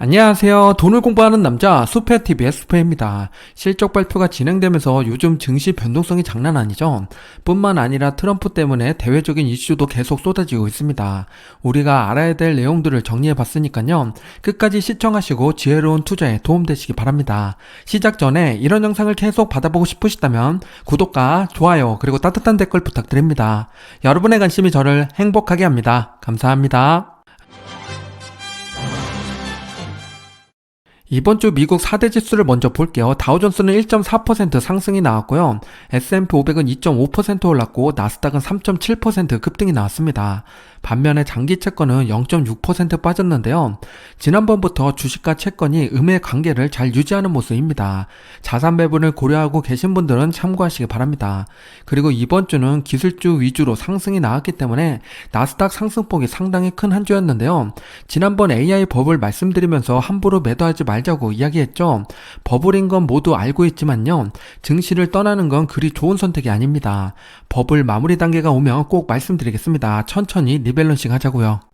안녕하세요. 돈을 공부하는 남자 수페TV의 수페입니다. 실적 발표가 진행되면서 요즘 증시 변동성이 장난 아니죠. 뿐만 아니라 트럼프 때문에 대외적인 이슈도 계속 쏟아지고 있습니다. 우리가 알아야 될 내용들을 정리해 봤으니까요. 끝까지 시청하시고 지혜로운 투자에 도움되시기 바랍니다. 시작 전에 이런 영상을 계속 받아보고 싶으시다면 구독과 좋아요 그리고 따뜻한 댓글 부탁드립니다. 여러분의 관심이 저를 행복하게 합니다. 감사합니다. 이번 주 미국 4대 지수를 먼저 볼게요. 다우존스는 1.4% 상승이 나왔고요. S&P 500은 2.5% 올랐고 나스닥은 3.7% 급등이 나왔습니다. 반면에 장기 채권은 0.6% 빠졌는데요. 지난번부터 주식과 채권이 음의 관계를 잘 유지하는 모습입니다. 자산 배분을 고려하고 계신 분들은 참고하시기 바랍니다. 그리고 이번 주는 기술주 위주로 상승이 나왔기 때문에 나스닥 상승폭이 상당히 큰 한 주였는데요. 지난번 AI 법을 말씀드리면서 함부로 매도하지 말자고 이야기했죠. 버블인 건 모두 알고 있지만요. 증시를 떠나는 건 그리 좋은 선택이 아닙니다. 버블 마무리 단계가 오면 꼭 말씀드리겠습니다. 천천히 리 밸런싱 하자고요.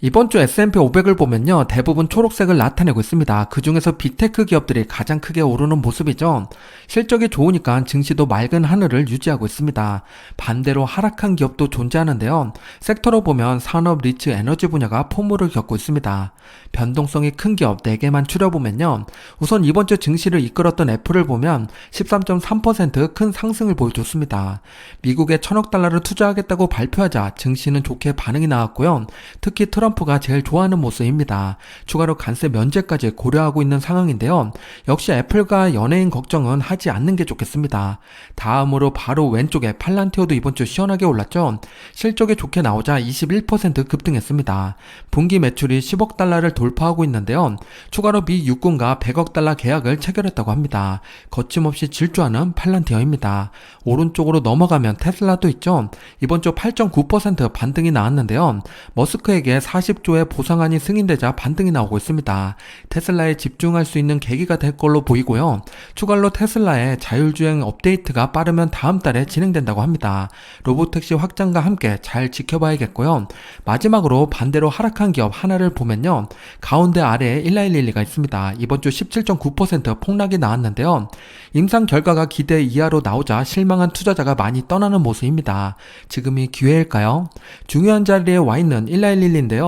이번 주 S&P 500을 보면요. 대부분 초록색을 나타내고 있습니다. 그 중에서 빅테크 기업들이 가장 크게 오르는 모습이죠. 실적이 좋으니까 증시도 맑은 하늘을 유지하고 있습니다. 반대로 하락한 기업도 존재하는데요. 섹터로 보면 산업, 리츠, 에너지 분야가 포물을 겪고 있습니다. 변동성이 큰 기업 4개만 추려보면요. 우선 이번 주 증시를 이끌었던 애플을 보면 13.3%큰 상승을 보여줬습니다. 미국에 천억 달러를 투자하겠다고 발표하자 증시는 좋게 반응이 나왔고요. 특히 트럼프 가 제일 좋아하는 모습입니다. 추가로 관세 면제까지 고려하고 있는 상황인데요. 역시 애플과 연예인 걱정은 하지 않는 게 좋겠습니다. 다음으로 바로 왼쪽에 팔란티오도 이번 주 시원하게 올랐죠. 실적이 좋게 나오자 21% 급등했습니다. 분기 매출이 10억 달러를 돌파하고 있는데요. 추가로 미 육군과 100억 달러 계약을 체결했다고 합니다. 거침없이 질주하는 팔란티어입니다. 오른쪽으로 넘어가면 테슬라도 있죠. 이번 주 8.9% 반등이 나왔는데요. 머스크에게 40조의 보상안이 승인되자 반등이 나오고 있습니다. 테슬라에 집중할 수 있는 계기가 될 걸로 보이고요. 추가로 테슬라의 자율주행 업데이트가 빠르면 다음 달에 진행된다고 합니다. 로보택시 확장과 함께 잘 지켜봐야겠고요. 마지막으로 반대로 하락한 기업 하나를 보면요. 가운데 아래에 1112가 있습니다. 이번 주 17.9% 폭락이 나왔는데요. 임상 결과가 기대 이하로 나오자 실망한 투자자가 많이 떠나는 모습입니다. 지금이 기회일까요? 중요한 자리에 와 있는 1111인데요.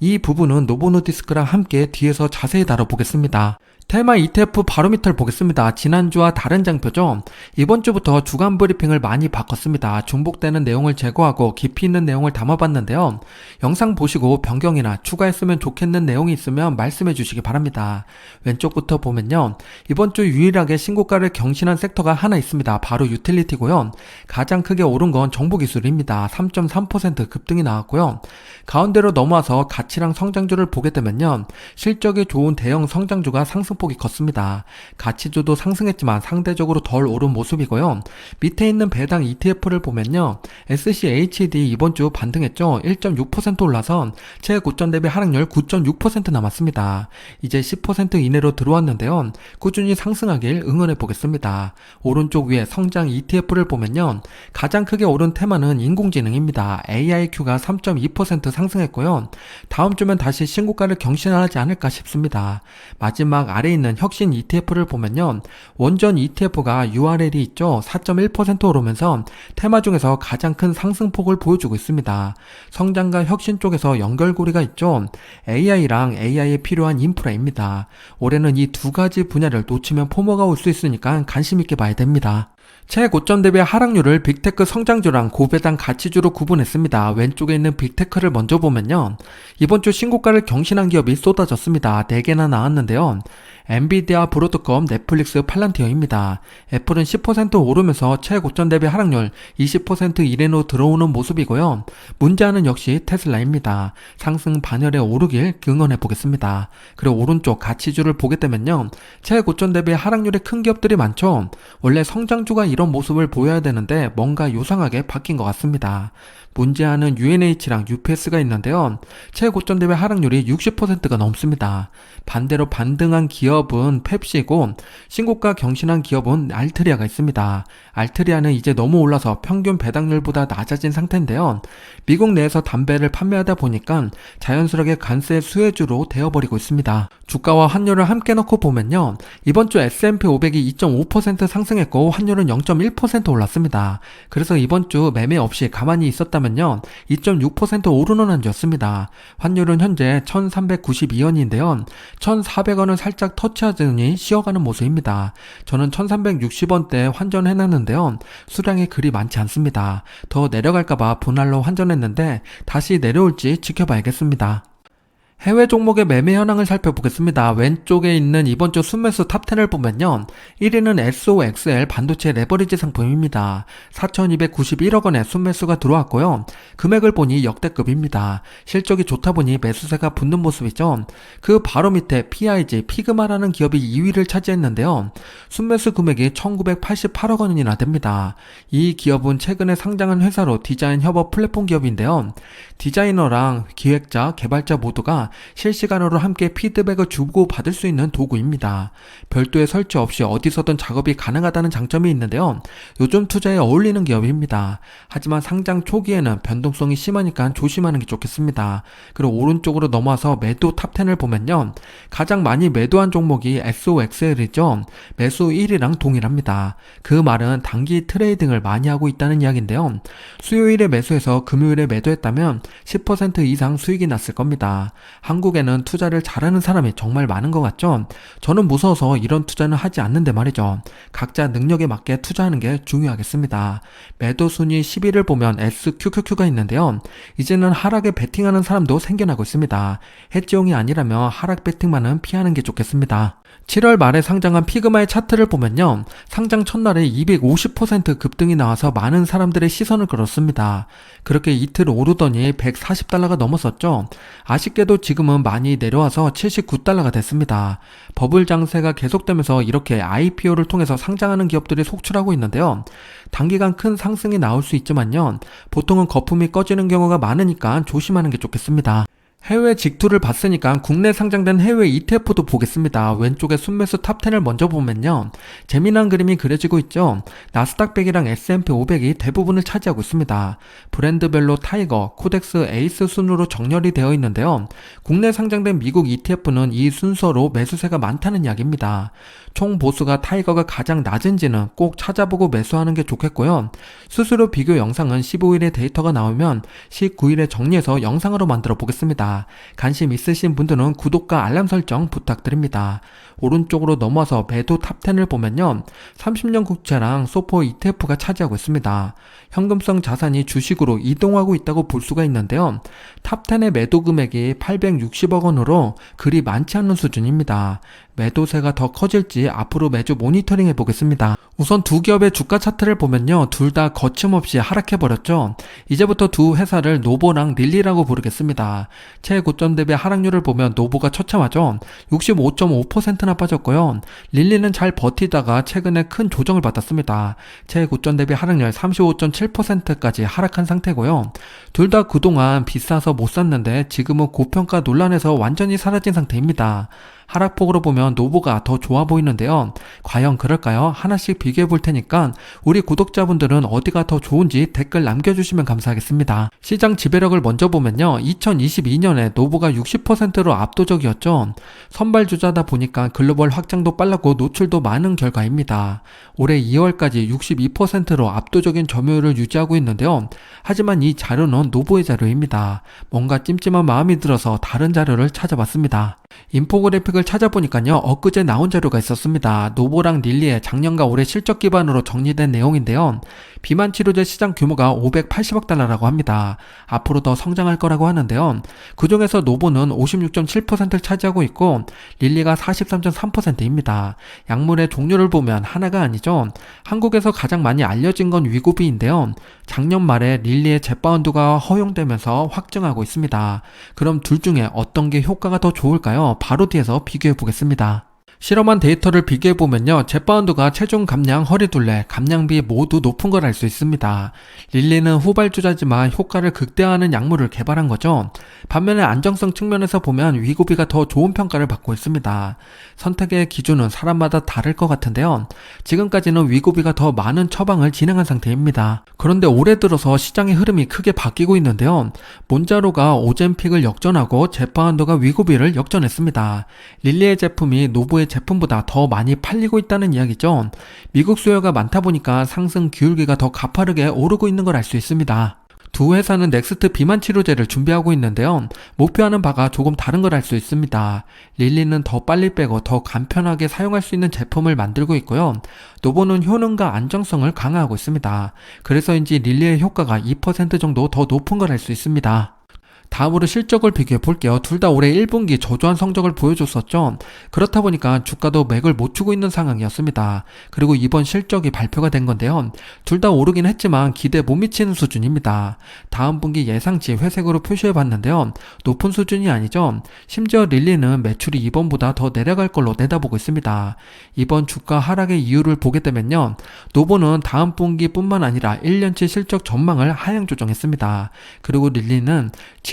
이 부분은 노보노디스크랑 함께 뒤에서 자세히 다뤄보겠습니다. 테마 ETF 바로미터를 보겠습니다. 지난주와 다른 장표죠. 이번 주부터 주간 브리핑을 많이 바꿨습니다. 중복되는 내용을 제거하고 깊이 있는 내용을 담아봤는데요. 영상 보시고 변경이나 추가했으면 좋겠는 내용이 있으면 말씀해 주시기 바랍니다. 왼쪽부터 보면요. 이번 주 유일하게 신고가를 경신한 섹터가 하나 있습니다. 바로 유틸리티고요. 가장 크게 오른 건 정보기술입니다. 3.3% 급등이 나왔고요. 가운데로 넘어와서 가치랑 성장주를 보게 되면요. 실적이 좋은 대형 성장주가 상승 폭이 컸습니다. 가치주도 상승했지만 상대적으로 덜 오른 모습이고요. 밑에 있는 배당 ETF를 보면요. SCHD 이번 주 반등했죠. 1.6% 올라서 최고점 대비 하락률 9.6% 남았습니다. 이제 10% 이내로 들어왔는데요. 꾸준히 상승하길 응원해 보겠습니다. 오른쪽 위에 성장 ETF를 보면요. 가장 크게 오른 테마는 인공지능입니다. AIQ가 3.2% 상승했고요. 다음 주면 다시 신고가를 경신하지 않을까 싶습니다. 마지막 아래 있는 혁신 ETF를 보면요. 원전 ETF가 URL이 있죠. 4.1% 오르면서 테마 중에서 가장 큰 상승폭을 보여주고 있습니다. 성장과 혁신 쪽에서 연결고리가 있죠. AI랑 AI에 필요한 인프라입니다. 올해는 이 두 가지 분야를 놓치면 포모가 올 수 있으니까 관심 있게 봐야 됩니다. 최고점 대비 하락률을 빅테크 성장주랑 고배당 가치주로 구분했습니다. 왼쪽에 있는 빅테크를 먼저 보면요. 이번 주 신고가를 경신한 기업이 쏟아졌습니다. 4개나 나왔는데요. 엔비디아, 브로드컴, 넷플릭스, 팔란티어입니다. 애플은 10% 오르면서 최고점 대비 하락률 20% 이내로 들어오는 모습이고요. 문제는 역시 테슬라입니다. 상승 반열에 오르길 응원해 보겠습니다. 그리고 오른쪽 가치주를 보게 되면요. 최고점 대비 하락률이 큰 기업들이 많죠. 원래 성장주가 이런 모습을 보여야 되는데 뭔가 요상하게 바뀐 것 같습니다. 문제하는 UNH랑 UPS가 있는데요. 최고점 대비 하락률이 60%가 넘습니다. 반대로 반등한 기업은 펩시고 신고가 경신한 기업은 알트리아가 있습니다. 알트리아는 이제 너무 올라서 평균 배당률보다 낮아진 상태인데요. 미국 내에서 담배를 판매하다 보니까 자연스럽게 관세 수혜주로 되어버리고 있습니다. 주가와 환율을 함께 넣고 보면요. 이번 주 S&P 500이 2.5% 상승했고 환율은 0.1% 올랐습니다. 그래서 이번 주 매매 없이 가만히 있었다 면요. 2.6% 오르는 한 주였습니다. 환율은 현재 1392원인데요. 1400원을 살짝 터치하더니 쉬어가는 모습입니다. 저는 1360원대 환전해놨는데요. 수량이 그리 많지 않습니다. 더 내려갈까봐 분할로 환전했는데 다시 내려올지 지켜봐야겠습니다. 해외 종목의 매매 현황을 살펴보겠습니다. 왼쪽에 있는 이번 주 순매수 탑10을 보면요. 1위는 SOXL 반도체 레버리지 상품입니다. 4,291억 원의 순매수가 들어왔고요. 금액을 보니 역대급입니다. 실적이 좋다 보니 매수세가 붙는 모습이죠. 그 바로 밑에 PIG, 피그마라는 기업이 2위를 차지했는데요. 순매수 금액이 1,988억 원이나 됩니다. 이 기업은 최근에 상장한 회사로 디자인 협업 플랫폼 기업인데요. 디자이너랑 기획자, 개발자 모두가 실시간으로 함께 피드백을 주고 받을 수 있는 도구입니다. 별도의 설치 없이 어디서든 작업이 가능하다는 장점이 있는데요. 요즘 투자에 어울리는 기업입니다. 하지만 상장 초기에는 변동성이 심하니까 조심하는 게 좋겠습니다. 그리고 오른쪽으로 넘어와서 매도 탑10을 보면요. 가장 많이 매도한 종목이 SOXL이죠. 매수 1위랑 동일합니다. 그 말은 단기 트레이딩을 많이 하고 있다는 이야기인데요. 수요일에 매수해서 금요일에 매도했다면 10% 이상 수익이 났을 겁니다. 한국에는 투자를 잘하는 사람이 정말 많은 것 같죠? 저는 무서워서 이런 투자는 하지 않는데 말이죠. 각자 능력에 맞게 투자하는 게 중요하겠습니다. 매도 순위 10위를 보면 SQQQ가 있는데요. 이제는 하락에 베팅하는 사람도 생겨나고 있습니다. 해지용이 아니라면 하락 베팅만은 피하는 게 좋겠습니다. 7월 말에 상장한 피그마의 차트를 보면요. 상장 첫날에 250% 급등이 나와서 많은 사람들의 시선을 끌었습니다. 그렇게 이틀 오르더니 140달러가 넘었었죠. 아쉽게도 지금은 많이 내려와서 79달러가 됐습니다. 버블 장세가 계속되면서 이렇게 IPO를 통해서 상장하는 기업들이 속출하고 있는데요. 단기간 큰 상승이 나올 수 있지만요. 보통은 거품이 꺼지는 경우가 많으니까 조심하는 게 좋겠습니다. 해외 직투를 봤으니까 국내 상장된 해외 ETF도 보겠습니다. 왼쪽에 순매수 탑10을 먼저 보면요. 재미난 그림이 그려지고 있죠. 나스닥 100이랑 S&P 500이 대부분을 차지하고 있습니다. 브랜드별로 타이거, 코덱스, 에이스 순으로 정렬이 되어 있는데요. 국내 상장된 미국 ETF는 이 순서로 매수세가 많다는 이야기입니다. 총 보수가 타이거가 가장 낮은지는 꼭 찾아보고 매수하는 게 좋겠고요. 수수료 비교 영상은 15일에 데이터가 나오면 19일에 정리해서 영상으로 만들어 보겠습니다. 관심 있으신 분들은 구독과 알람 설정 부탁드립니다. 오른쪽으로 넘어서 매도 탑10을 보면요. 30년 국채랑 소포 ETF가 차지하고 있습니다. 현금성 자산이 주식으로 이동하고 있다고 볼 수가 있는데요. 탑10의 매도 금액이 860억 원으로 그리 많지 않은 수준입니다. 매도세가 더 커질 지 앞으로 매주 모니터링 해보겠습니다. 우선 두 기업의 주가 차트를 보면요. 둘 다 거침없이 하락해버렸죠. 이제부터 두 회사를 노보랑 릴리라고 부르겠습니다. 최고점 대비 하락률을 보면 노보가 처참하죠. 65.5%나 빠졌고요. 릴리는 잘 버티다가 최근에 큰 조정을 받았습니다. 최고점 대비 하락률 35.7%까지 하락한 상태고요. 둘 다 그동안 비싸서 못 샀는데 지금은 고평가 논란에서 완전히 사라진 상태입니다. 하락폭으로 보면 노보가 더 좋아 보이는데요. 과연 그럴까요? 하나씩 비교해 볼 테니까 우리 구독자분들은 어디가 더 좋은지 댓글 남겨주시면 감사하겠습니다. 시장 지배력을 먼저 보면요. 2022년에 노보가 60%로 압도적이었죠. 선발 주자다 보니까 글로벌 확장도 빨랐고 노출도 많은 결과입니다. 올해 2월까지 62%로 압도적인 점유율을 유지하고 있는데요. 하지만 이 자료는 노보의 자료입니다. 뭔가 찜찜한 마음이 들어서 다른 자료를 찾아봤습니다. 인포그래픽을 찾아보니까요, 엊그제 나온 자료가 있었습니다. 노보랑 릴리의 작년과 올해 실적 기반으로 정리된 내용인데요. 비만 치료제 시장 규모가 580억 달러라고 합니다. 앞으로 더 성장할 거라고 하는데요. 그 중에서 노보는 56.7%를 차지하고 있고, 릴리가 43.3%입니다. 약물의 종류를 보면 하나가 아니죠. 한국에서 가장 많이 알려진 건 위고비인데요. 작년 말에 릴리의 젯바운드가 허용되면서 확증하고 있습니다. 그럼 둘 중에 어떤 게 효과가 더 좋을까요? 바로 뒤에서 비교해 보겠습니다. 실험한 데이터를 비교해보면요. 제파운드가 체중 감량, 허리둘레, 감량비 모두 높은 걸 알 수 있습니다. 릴리는 후발주자지만 효과를 극대화하는 약물을 개발한 거죠. 반면에 안정성 측면에서 보면 위고비가 더 좋은 평가를 받고 있습니다. 선택의 기준은 사람마다 다를 것 같은데요. 지금까지는 위고비가 더 많은 처방을 진행한 상태입니다. 그런데 올해 들어서 시장의 흐름이 크게 바뀌고 있는데요. 몬자로가 오젠픽을 역전하고 제파운드가 위고비를 역전했습니다. 릴리의 제품이 노브의 제품보다 더 많이 팔리고 있다는 이야기죠. 미국 수요가 많다 보니까 상승 기울기가 더 가파르게 오르고 있는 걸 알 수 있습니다. 두 회사는 넥스트 비만 치료제를 준비하고 있는데요. 목표하는 바가 조금 다른 걸 알 수 있습니다. 릴리는 더 빨리 빼고 더 간편하게 사용할 수 있는 제품을 만들고 있고요. 노보는 효능과 안정성을 강화하고 있습니다. 그래서인지 릴리의 효과가 2% 정도 더 높은 걸 알 수 있습니다. 다음으로 실적을 비교해 볼게요. 둘 다 올해 1분기 저조한 성적을 보여줬었죠. 그렇다 보니까 주가도 맥을 못 추고 있는 상황이었습니다. 그리고 이번 실적이 발표가 된 건데요. 둘 다 오르긴 했지만 기대 못 미치는 수준입니다. 다음 분기 예상치 회색으로 표시해 봤는데요. 높은 수준이 아니죠. 심지어 릴리는 매출이 이번보다 더 내려갈 걸로 내다보고 있습니다. 이번 주가 하락의 이유를 보게 되면요. 노보는 다음 분기뿐만 아니라 1년치 실적 전망을 하향 조정했습니다. 그리고 릴리는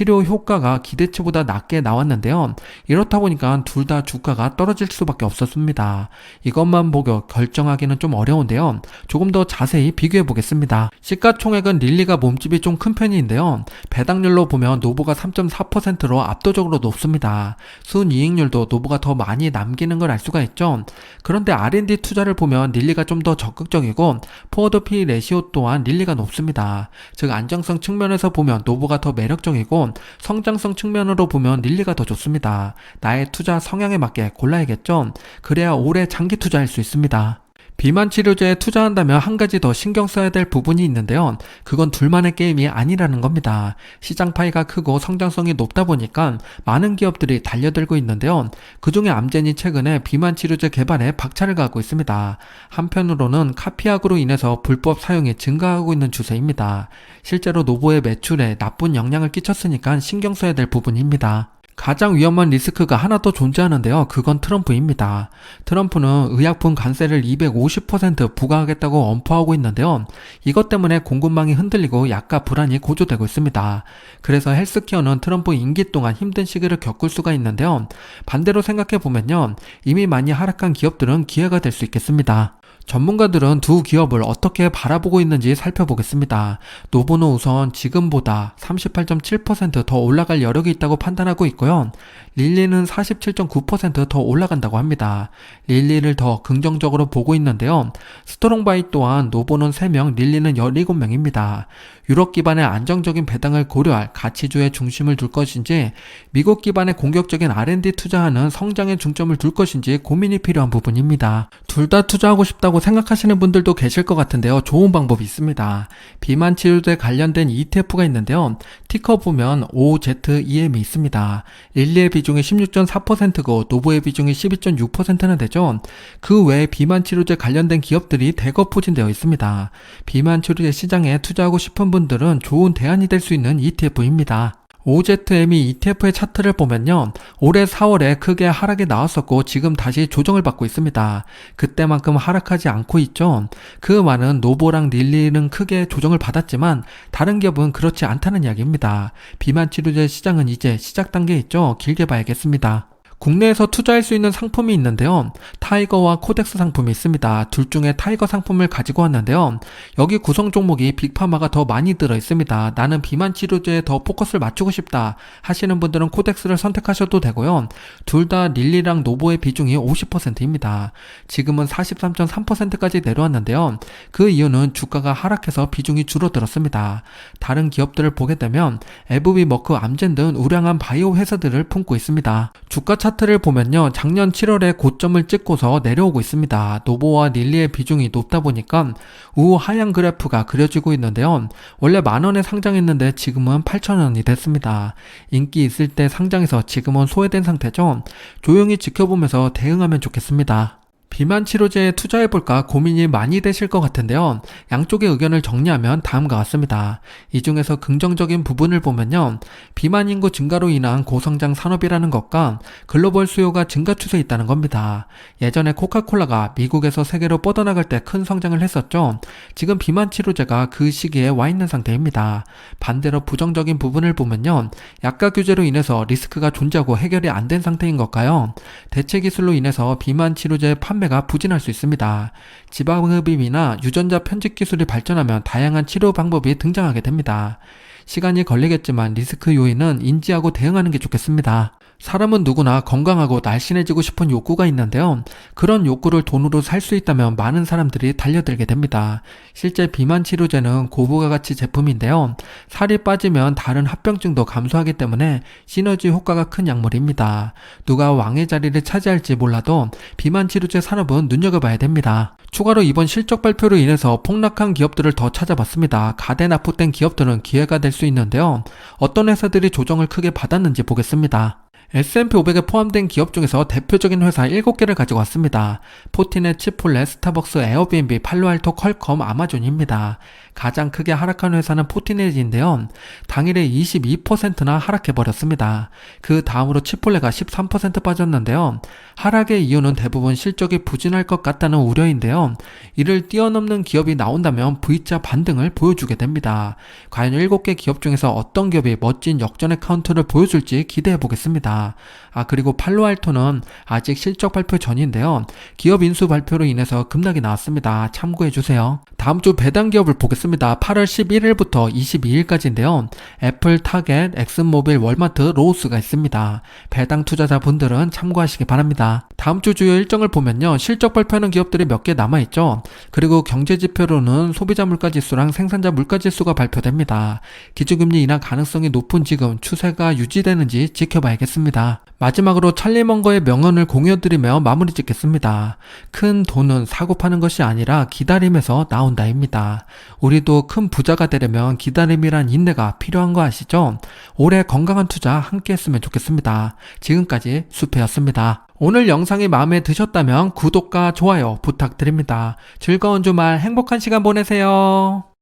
치료 효과가 기대치보다 낮게 나왔는데요. 이렇다 보니까 둘 다 주가가 떨어질 수밖에 없었습니다. 이것만 보고 결정하기는 좀 어려운데요. 조금 더 자세히 비교해 보겠습니다. 시가총액은 릴리가 몸집이 좀 큰 편인데요. 배당률로 보면 노보가 3.4%로 압도적으로 높습니다. 순이익률도 노보가 더 많이 남기는 걸 알 수가 있죠. 그런데 R&D 투자를 보면 릴리가 좀 더 적극적이고 포워드 P 레시오 또한 릴리가 높습니다. 즉 안정성 측면에서 보면 노보가 더 매력적이고 성장성 측면으로 보면 릴리가 더 좋습니다. 나의 투자 성향에 맞게 골라야겠죠. 그래야 오래 장기 투자할 수 있습니다. 비만 치료제에 투자한다면 한 가지 더 신경 써야 될 부분이 있는데요. 그건 둘만의 게임이 아니라는 겁니다. 시장 파이가 크고 성장성이 높다 보니까 많은 기업들이 달려들고 있는데요. 그 중에 암젠이 최근에 비만 치료제 개발에 박차를 가하고 있습니다. 한편으로는 카피약으로 인해서 불법 사용이 증가하고 있는 추세입니다. 실제로 노보의 매출에 나쁜 영향을 끼쳤으니까 신경 써야 될 부분입니다. 가장 위험한 리스크가 하나 더 존재하는데요. 그건 트럼프입니다. 트럼프는 의약품 관세를 250% 부과하겠다고 엄포하고 있는데요. 이것 때문에 공급망이 흔들리고 약가 불안이 고조되고 있습니다. 그래서 헬스케어는 트럼프 임기 동안 힘든 시기를 겪을 수가 있는데요. 반대로 생각해 보면요. 이미 많이 하락한 기업들은 기회가 될 수 있겠습니다. 전문가들은 두 기업을 어떻게 바라보고 있는지 살펴보겠습니다. 노보는 우선 지금보다 38.7%더 올라갈 여력이 있다고 판단하고 있고요. 릴리는 47.9%더 올라간다고 합니다. 릴리를 더 긍정적으로 보고 있는데요. 스트롱바이 또한 노보는 3명, 릴리는 17명입니다. 유럽 기반의 안정적인 배당을 고려할 가치주의 중심을 둘 것인지 미국 기반의 공격적인 R&D 투자하는 성장에 중점을 둘 것인지 고민이 필요한 부분입니다. 둘 다 투자하고 싶다고 생각하시는 분들도 계실 것 같은데요. 좋은 방법이 있습니다. 비만 치료제 관련된 ETF가 있는데요. 티커 보면 OZEM이 있습니다. 릴리의 비중 이 16.4%고 노보의 비중이 12.6%나 되죠. 그 외에 비만 치료제 관련된 기업들이 대거 포진되어 있습니다. 비만 치료제 시장에 투자하고 싶은 분들은 좋은 대안이 될 수 있는 ETF입니다. OZM이 ETF의 차트를 보면요. 올해 4월에 크게 하락이 나왔었고 지금 다시 조정을 받고 있습니다. 그때만큼 하락하지 않고 있죠. 그 말은 노보랑 릴리는 크게 조정을 받았지만 다른 기업은 그렇지 않다는 이야기입니다. 비만 치료제 시장은 이제 시작 단계에 있죠. 길게 봐야겠습니다. 국내에서 투자할 수 있는 상품이 있는데요. 타이거와 코덱스 상품이 있습니다. 둘 중에 타이거 상품을 가지고 왔는데요. 여기 구성 종목이 빅파마가 더 많이 들어 있습니다. 나는 비만 치료제에 더 포커스를 맞추고 싶다 하시는 분들은 코덱스를 선택하셔도 되고요. 둘 다 릴리랑 노보의 비중이 50%입니다. 지금은 43.3%까지 내려왔는데요. 그 이유는 주가가 하락해서 비중이 줄어들었습니다. 다른 기업들을 보게 되면 에브비 머크 암젠 등 우량한 바이오 회사들을 품고 있습니다. 주가 차 트를 보면요. 작년 7월에 고점을 찍고서 내려오고 있습니다. 노보와 릴리의 비중이 높다 보니까 우후 하향 그래프가 그려지고 있는데요. 원래 만원에 상장했는데 지금은 8천원이 됐습니다. 인기 있을 때 상장해서 지금은 소외된 상태죠. 조용히 지켜보면서 대응하면 좋겠습니다. 비만 치료제에 투자해볼까 고민이 많이 되실 것 같은데요. 양쪽의 의견을 정리하면 다음과 같습니다. 이 중에서 긍정적인 부분을 보면요. 비만 인구 증가로 인한 고성장 산업이라는 것과 글로벌 수요가 증가 추세에 있다는 겁니다. 예전에 코카콜라가 미국에서 세계로 뻗어나갈 때 큰 성장을 했었죠. 지금 비만 치료제가 그 시기에 와 있는 상태입니다. 반대로 부정적인 부분을 보면요. 약가 규제로 인해서 리스크가 존재하고 해결이 안 된 상태인 걸까요? 대체 기술로 인해서 비만 치료제 판 매가 부진할 수 있습니다. 지방흡입이나 유전자 편집 기술이 발전하면 다양한 치료 방법이 등장하게 됩니다. 시간이 걸리겠지만 리스크 요인은 인지하고 대응하는 게 좋겠습니다. 사람은 누구나 건강하고 날씬해지고 싶은 욕구가 있는데요. 그런 욕구를 돈으로 살 수 있다면 많은 사람들이 달려들게 됩니다. 실제 비만 치료제는 고부가 가치 제품인데요. 살이 빠지면 다른 합병증도 감소하기 때문에 시너지 효과가 큰 약물입니다. 누가 왕의 자리를 차지할지 몰라도 비만 치료제 산업은 눈여겨봐야 됩니다. 추가로 이번 실적 발표로 인해서 폭락한 기업들을 더 찾아봤습니다. 가대 납부된 기업들은 기회가 될 수 있는데요. 어떤 회사들이 조정을 크게 받았는지 보겠습니다. S&P 500에 포함된 기업 중에서 대표적인 회사 7개를 가지고 왔습니다. 포티넷, 치폴레, 스타벅스, 에어비앤비, 팔로알토, 컬컴, 아마존입니다. 가장 크게 하락한 회사는 포티넷인데요. 당일에 22%나 하락해버렸습니다. 그 다음으로 치폴레가 13% 빠졌는데요. 하락의 이유는 대부분 실적이 부진할 것 같다는 우려인데요. 이를 뛰어넘는 기업이 나온다면 V자 반등을 보여주게 됩니다. 과연 7개 기업 중에서 어떤 기업이 멋진 역전의 카운트를 보여줄지 기대해 보겠습니다. 아, 그리고 팔로알토는 아직 실적 발표 전인데요. 기업 인수 발표로 인해서 급락이 나왔습니다. 참고해 주세요. 다음 주 배당 기업을 보겠습니다. 8월 11일부터 22일까지인데요. 애플, 타겟, 엑슨모빌, 월마트, 로우스가 있습니다. 배당 투자자분들은 참고하시기 바랍니다. 다음 주 주요 일정을 보면요. 실적 발표하는 기업들이 몇 개 남아있죠. 그리고 경제 지표로는 소비자 물가 지수랑 생산자 물가 지수가 발표됩니다. 기준금리 인하 가능성이 높은 지금 추세가 유지되는지 지켜봐야겠습니다. 마지막으로 찰리 먼거의 명언을 공유드리며 마무리 짓겠습니다. 큰 돈은 사고 파는 것이 아니라 기다림에서 나온다입니다. 우리도 큰 부자가 되려면 기다림이란 인내가 필요한 거 아시죠? 올해 건강한 투자 함께 했으면 좋겠습니다. 지금까지 수페였습니다. 오늘 영상이 마음에 드셨다면 구독과 좋아요 부탁드립니다. 즐거운 주말 행복한 시간 보내세요.